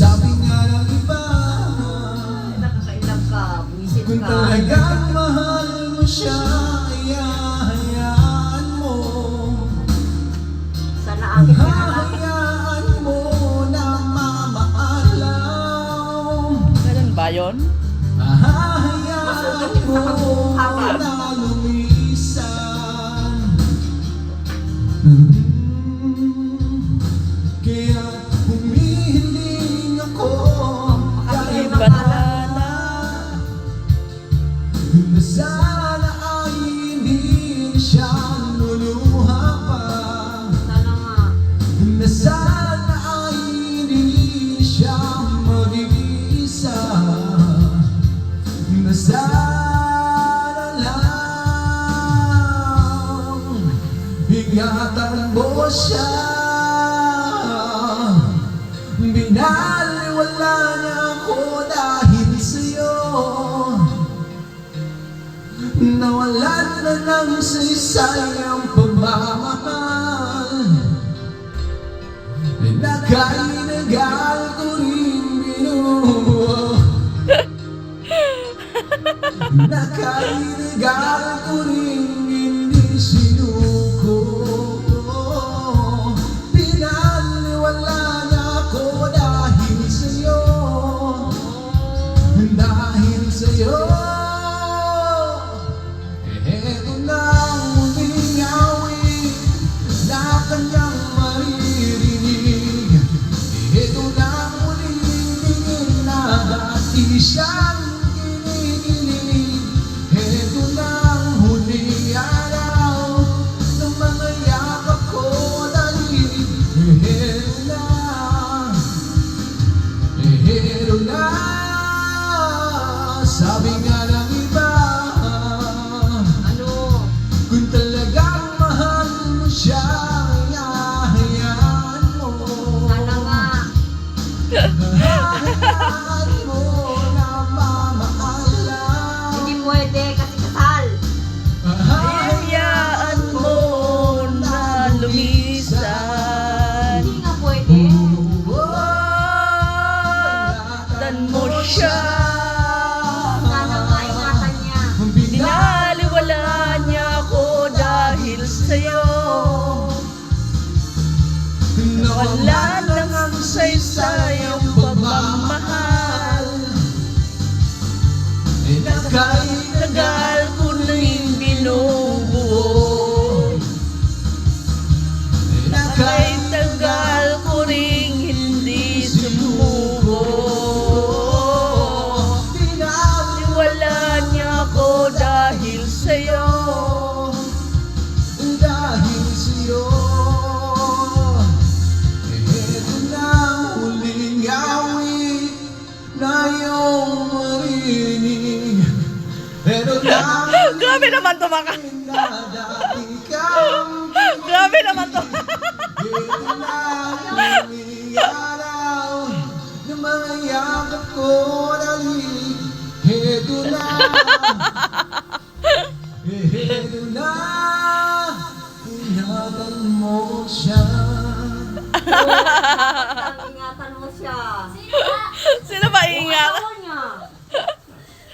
Sabi nga ng iba Nakakailang ka, buisit Kung talagang mahal mo siya Hayahayaan mo. Sana akin Hayahayaan mo na mamaalaw Ganun ba yun? Hayahayaan mo na lumisan. Sana ay hindi siya luluha pa. Sana nga Na sana ay hindi siya mag-iisa Na sana lang Ingatan mo siya. Binaliwala niya saysayang pagmamahal. Na kainagal ko rin binuo. Na kainagal ko rin 呵 呵 Grabe naman to baka. Grabe naman to. Heto na, inagal mo siya.